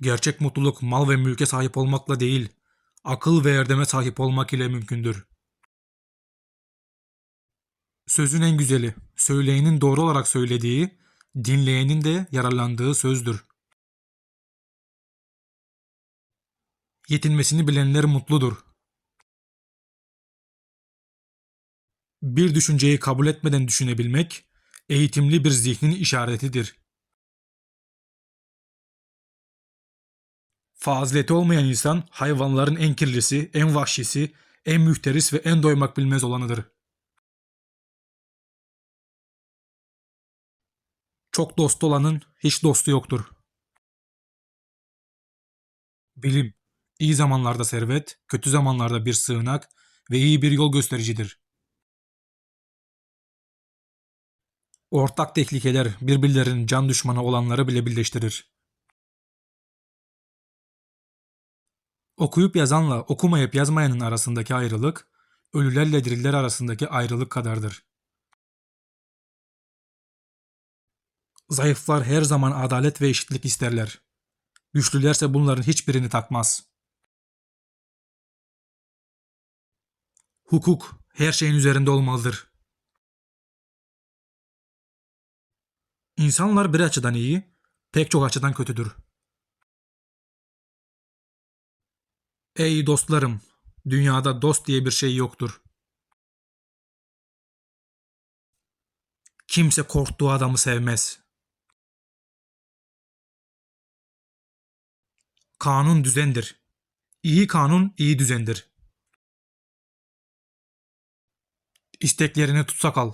Gerçek mutluluk mal ve mülke sahip olmakla değil, akıl ve erdeme sahip olmak ile mümkündür. Sözün en güzeli, söyleyenin doğru olarak söylediği, dinleyenin de yararlandığı sözdür. Yetinmesini bilenler mutludur. Bir düşünceyi kabul etmeden düşünebilmek, eğitimli bir zihnin işaretidir. Fazileti olmayan insan hayvanların en kirlisi, en vahşisi, en mühteris ve en doymak bilmez olanıdır. Çok dostu olanın hiç dostu yoktur. Bilim, iyi zamanlarda servet, kötü zamanlarda bir sığınak ve iyi bir yol göstericidir. Ortak tehlikeler birbirlerinin can düşmanı olanları bile birleştirir. Okuyup yazanla okumayıp yazmayanın arasındaki ayrılık, ölülerle diriler arasındaki ayrılık kadardır. Zayıflar her zaman adalet ve eşitlik isterler. Güçlülerse bunların hiçbirini takmaz. Hukuk her şeyin üzerinde olmalıdır. İnsanlar bir açıdan iyi, pek çok açıdan kötüdür. Ey dostlarım, dünyada dost diye bir şey yoktur. Kimse korktuğu adamı sevmez. Kanun düzendir. İyi kanun iyi düzendir. İsteklerini tutsak al.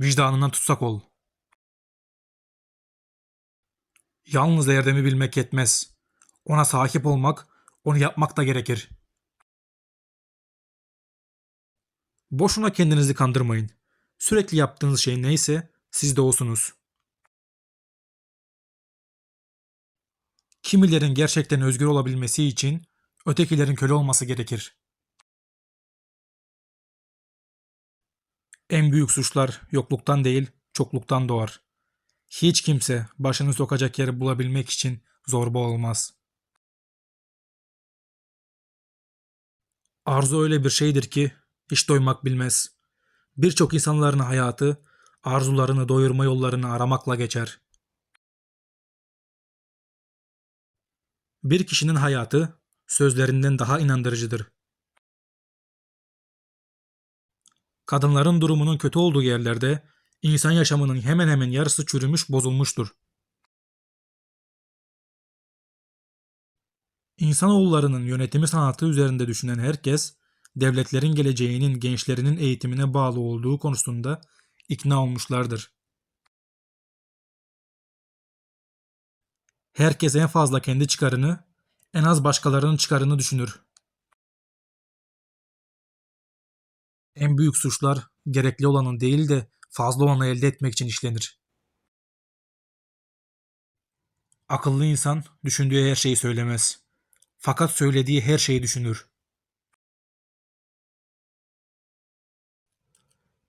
Vicdanından tutsak ol. Yalnız erdemi bilmek yetmez. Ona sahip olmak, onu yapmak da gerekir. Boşuna kendinizi kandırmayın. Sürekli yaptığınız şey neyse siz de olsunuz. Kimilerin gerçekten özgür olabilmesi için ötekilerin köle olması gerekir. En büyük suçlar yokluktan değil, çokluktan doğar. Hiç kimse başını sokacak yeri bulabilmek için zorba olmaz. Arzu öyle bir şeydir ki hiç doymak bilmez. Birçok insanların hayatı arzularını doyurma yollarını aramakla geçer. Bir kişinin hayatı sözlerinden daha inandırıcıdır. Kadınların durumunun kötü olduğu yerlerde insan yaşamının hemen hemen yarısı çürümüş, bozulmuştur. İnsanoğullarının yönetimi sanatı üzerinde düşünen herkes, devletlerin geleceğinin gençlerinin eğitimine bağlı olduğu konusunda ikna olmuşlardır. Herkes en fazla kendi çıkarını, en az başkalarının çıkarını düşünür. En büyük suçlar gerekli olanın değil de fazla olanı elde etmek için işlenir. Akıllı insan düşündüğü her şeyi söylemez. Fakat söylediği her şeyi düşünür.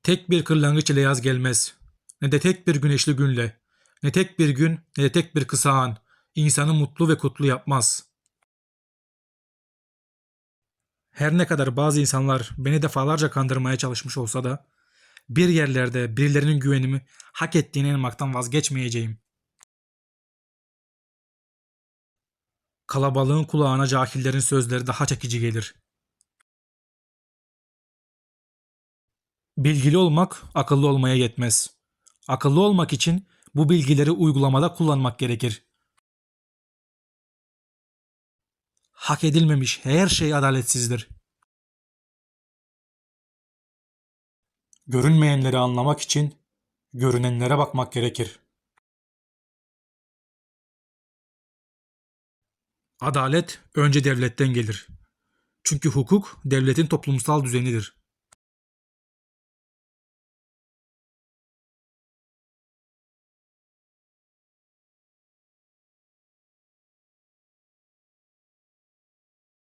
Tek bir kırlangıç ile yaz gelmez. Ne de tek bir güneşli günle. Ne tek bir gün ne de tek bir kısa an. insanı mutlu ve kutlu yapmaz. Her ne kadar bazı insanlar beni defalarca kandırmaya çalışmış olsa da bir yerlerde birilerinin güvenimi hak ettiğine inanmaktan vazgeçmeyeceğim. Kalabalığın kulağına cahillerin sözleri daha çekici gelir. Bilgili olmak akıllı olmaya yetmez. Akıllı olmak için bu bilgileri uygulamada kullanmak gerekir. Hak edilmemiş her şey adaletsizdir. Görünmeyenleri anlamak için görünenlere bakmak gerekir. Adalet önce devletten gelir. Çünkü hukuk devletin toplumsal düzenidir.